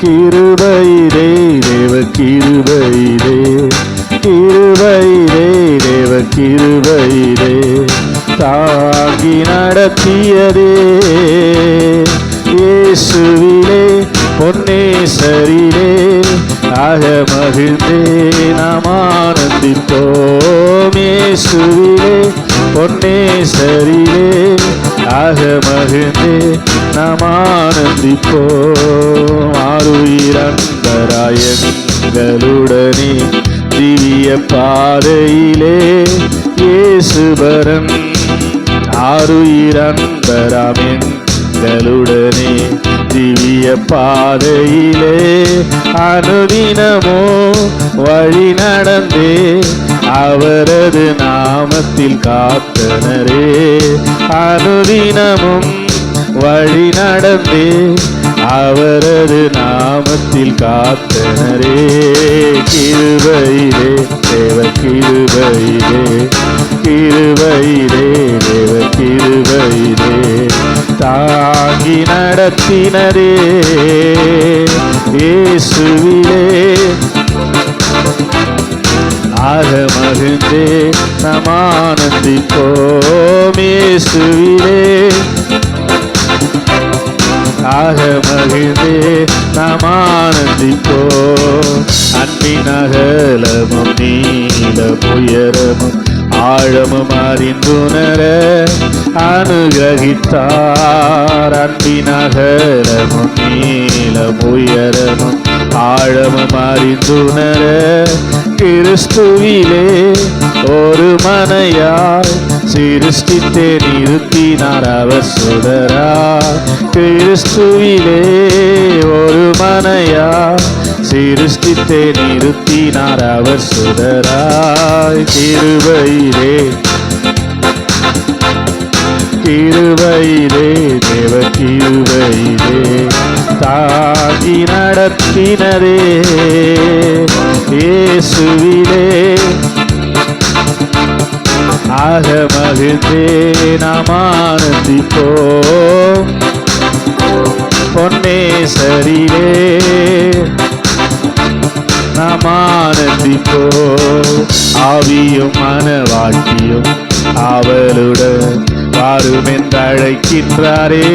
கிருபைரே தேவ கிருபைரே கிருபைரே தேவ கிருபைரே தாங்கி நடத்தியதே. இயேசுவிலே பொன்னே சரிலே ஆக மகிழ்ந்தே நாம் ஆனந்தித்தோம் இயேசுவிலே பொன்னே பொன்னேசரிலே ஆக மகிழ்ந்தே நாம் ஆனந்திப்போம் ஆறுயிரந்தராயங்களுடனே திவ்ய பாதையிலே இயேசுபரன். எங்களுடனே திவ்ய பாதையிலே அனுதினமோ வழி நடந்தே அவரது நாமத்தில் காத்தனரே. அனுதினமும் வழி நடந்தே அவரது நாமத்தில் காத்தனரே. கிருபையிலே தேவ கிருபையிலே கிருபையிலே தேவ தாங்கி நடத்தினரே. இயேசுவிலே ஆக மகிழ்ந்தே நம் ஆனந்திப்போம் இயேசுவிலே ஆக மகிழ்ந்தே நாம் ஆனந்திப்போம் அன்பின் அகலமும் நீளம் உயரமும் ஆழமும் அறிந்துணர அனுகிரகித்தார். அன்பினகரமும் நீளம் உயரமும் ஆழமும் அறிந்துணர கிறிஸ்துவிலே ஒரு மனையாய் சிருஷ்டித்தே நிறுத்தினார் அவர் சுடரா கிறிஸ்துவிலே ஒரு மனையாய் சிருஷ்டித்தே நிறுத்தினார் அவர் சுடராய். கிருபையிலே கிருபையிலே தேவ கிருபையிலே தாங்கி நடத்தினரே. இயேசுவிலே ஆக மகிழ்ந்தே நாம் ஆனந்திப்போம். பொன்னேசரிலே நாம் ஆனந்திப்போ ஆவியும் மனவாட்டியும் அவளுடன் வாரும் என்று அழைக்கின்றாரே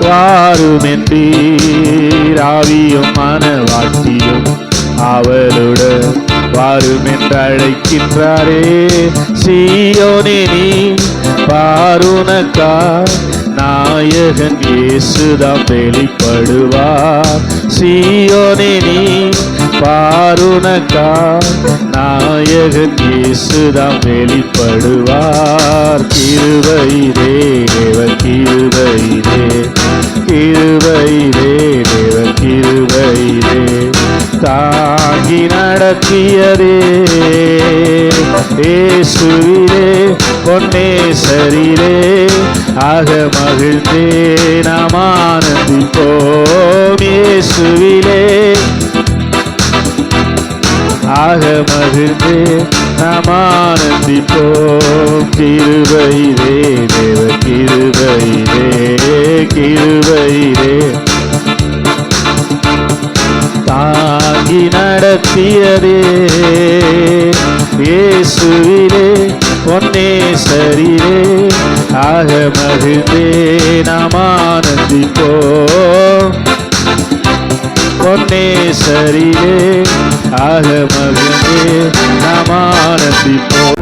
வாரும் என்றீர் ஆவியும் மனவாட்டியும் அவளுடன் வாரும் என்று அழைக்கின்றாரே சீயோனே நீ பாருனக்கா நாயகன் இயேசுதான் வெளிப்படுவார். சீயோனே நீ பாருணக்கா நாயகன் இயேசுதாம் வெளிப்படுவார். கிருபையிலே தேவ கிருபையிலே கிருபையிலே தேவ கிருபையிலே தாங்கி நடத்தியதே ஏசுவிலே பொன்னேசரிலே. ஆக மகிழ்ந்தே நாம் ஆனந்திப்போம். இயேசுவிலே ஆக மகிழ்ந்தே நாம் ஆனந்திப்போம் கிருபையிலே தேவ கிருபையிலே கிருபையிலே. தாங்கி நடத்தியதே இயேசுவிலே பொன்னேசரிலே ஆக மகிழ்ந்தே நாம் ஆனந்திப்போம் பொன்னேசரிலே ஆக மகனே நாம் ஆனந்திப்போம்.